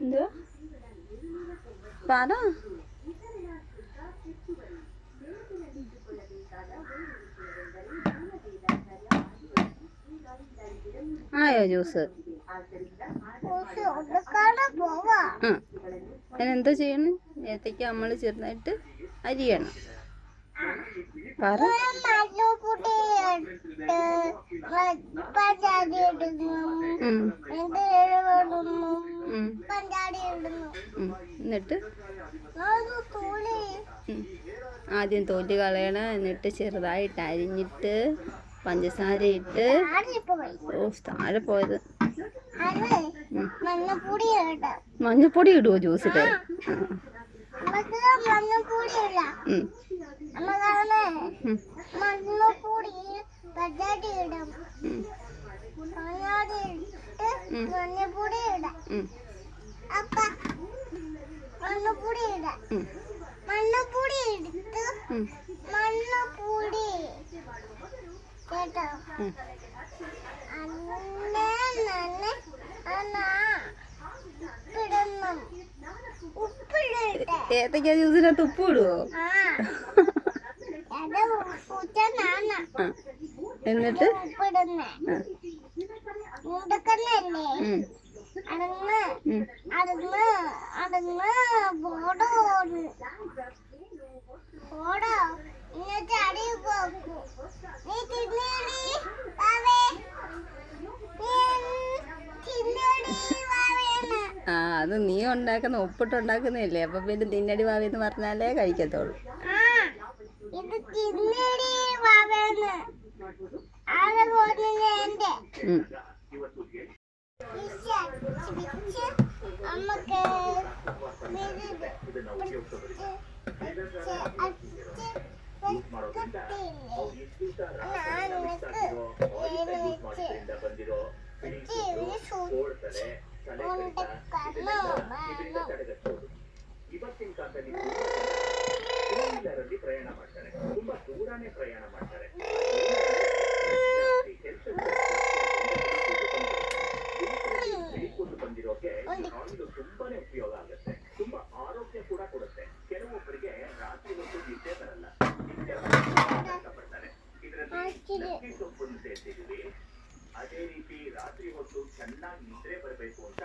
എന്തോ പറ ആയോ ജ്യൂസ്? എന്താ അതിനെന്താ ചെയ്യണം? നേരത്തേക്ക് നമ്മൾ ചെറുതായിട്ട് അരിയണം. പറ? ഉം, എന്നിട്ട്. ആദ്യം തോൽ കളയണം. എന്നിട്ട് ചെറുതായിട്ട് അരിഞ്ഞിട്ട് പഞ്ചസാര ഇട്ട് ഓ താഴെ പോയത്. മഞ്ഞപ്പൊടി ഇടാം മഞ്ഞപ്പൊടി ഇടുവോ ജ്യൂസ് മഞ്ഞപ്പൊടി ഇടാം. ഏത്തയ്ക്ക ജ്യൂസിനകത്ത് ഉപ്പ് ഇടുവോ. എന്നിട്ട്? ഉപ്പിടുന്നേ. ആ. വാവേ. അത് നീ ഉണ്ടാക്കുന്ന ഉപ്പിട്ട് ഉണ്ടാക്കുന്നതല്ലേ അപ്പൊ പിന്നെ തിന്നടി വാവെന്ന് പറഞ്ഞാലേ കഴിക്കത്തുള്ളൂ. ഉം. ಬಿಚ್ಚಿ ಅಮ್ಮಕ್ಕೆ ಇವತ್ತಿನ ಕಾಲದಲ್ಲಿ ಪ್ರಯಾಣ ಮಾಡ್ತಾರೆ ತುಂಬಾ ದೂರನೇ ಪ್ರಯಾಣ ಮಾಡ್ತಾರೆ ಹಿಡಿಕೊಂಡು ಇದು ತುಂಬಾನೇ ಉಪಯೋಗ ಆಗುತ್ತೆ. ತುಂಬಾ ಆರೋಗ್ಯ ಕೂಡ ಕೊಡುತ್ತೆ. ಕೆಲವೊಬ್ಬರಿಗೆ ರಾತ್ರಿ ಹೊತ್ತು ನಿದ್ದೆ ಬರಲ್ಲ. ನಿದ್ದೆ ಬರ್ತಾರೆ. ಇದರಲ್ಲಿ ಸೊಪ್ಪನ್ನು ಸೇರ್ತಿದ್ದೀವಿ ಅದೇ ರೀತಿ ರಾತ್ರಿ ಹೊತ್ತು ಚೆನ್ನಾಗಿ ನಿದ್ರೆ ಬರಬೇಕು ಅಂತ